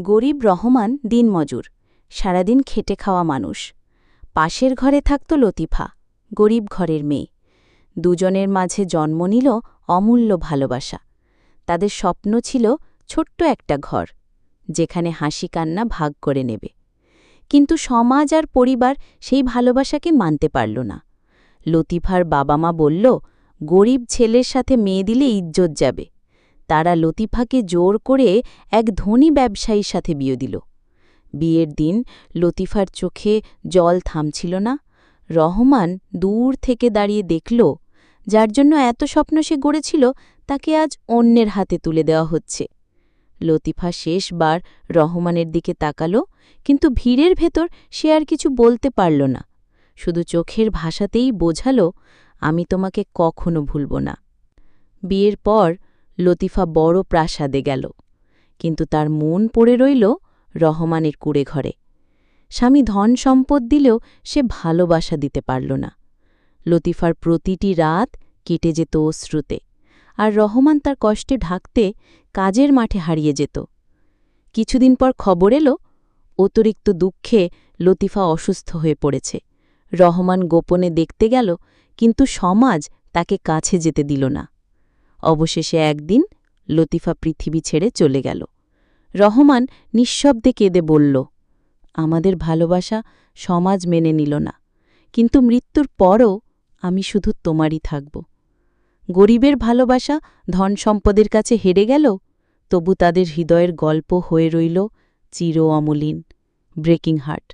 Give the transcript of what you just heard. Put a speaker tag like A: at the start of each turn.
A: গরিব রহমান দিনমজুর সারাদিন খেটে খাওয়া মানুষ। পাশের ঘরে থাকত লতিফা, গরিব ঘরের মেয়ে। দুজনের মাঝে জন্ম নিল অমূল্য ভালোবাসা। তাদের স্বপ্ন ছিল ছোট্ট একটা ঘর, যেখানে হাসি কান্না ভাগ করে নেবে। কিন্তু সমাজ আর পরিবার সেই ভালোবাসাকে মানতে পারল না। লতিফার বাবা মা বলল, গরিব ছেলের সাথে মেয়ে দিলে ইজ্জত যাবে। তারা লতিফাকে জোর করে এক ধনী ব্যবসায়ীর সাথে বিয়ে দিল। বিয়ের দিন লতিফার চোখে জল থামছিল না। রহমান দূর থেকে দাঁড়িয়ে দেখল, যার জন্য এত স্বপ্ন সে গড়েছিল তাকে আজ অন্যের হাতে তুলে দেওয়া হচ্ছে। লতিফা শেষবার রহমানের দিকে তাকাল, কিন্তু ভিড়ের ভেতর সে আর কিছু বলতে পারল না। শুধু চোখের ভাষাতেই বোঝাল, আমি তোমাকে কখনো ভুলব না। বিয়ের পর লতিফা বড় প্রাসাদে গেল, কিন্তু তার মন পড়ে রইল রহমানের কুড়ে ঘরে। স্বামী ধন সম্পদ দিলেও সে ভালোবাসা দিতে পারল না। লতিফার প্রতিটি রাত কেটে যেত অশ্রুতে, আর রহমান তার কষ্টে ঢাকতে কাজের মাঠে হারিয়ে যেত। কিছুদিন পর খবর এলো, অতিরিক্ত দুঃখে লতিফা অসুস্থ হয়ে পড়েছে। রহমান গোপনে দেখতে গেল, কিন্তু সমাজ তাকে কাছে যেতে দিল না। অবশেষে একদিন লতিফা পৃথিবী ছেড়ে চলে গেল। রহমান নিঃশব্দে কেঁদে বলল, আমাদের ভালোবাসা সমাজ মেনে নিল না, কিন্তু মৃত্যুর পরও আমি শুধু তোমারই থাকব। গরিবের ভালোবাসা ধন সম্পদের কাছে হেরে গেল, তবু তাদের হৃদয়ের গল্প হয়ে রইল চির অমলিন, ব্রেকিং হার্ট।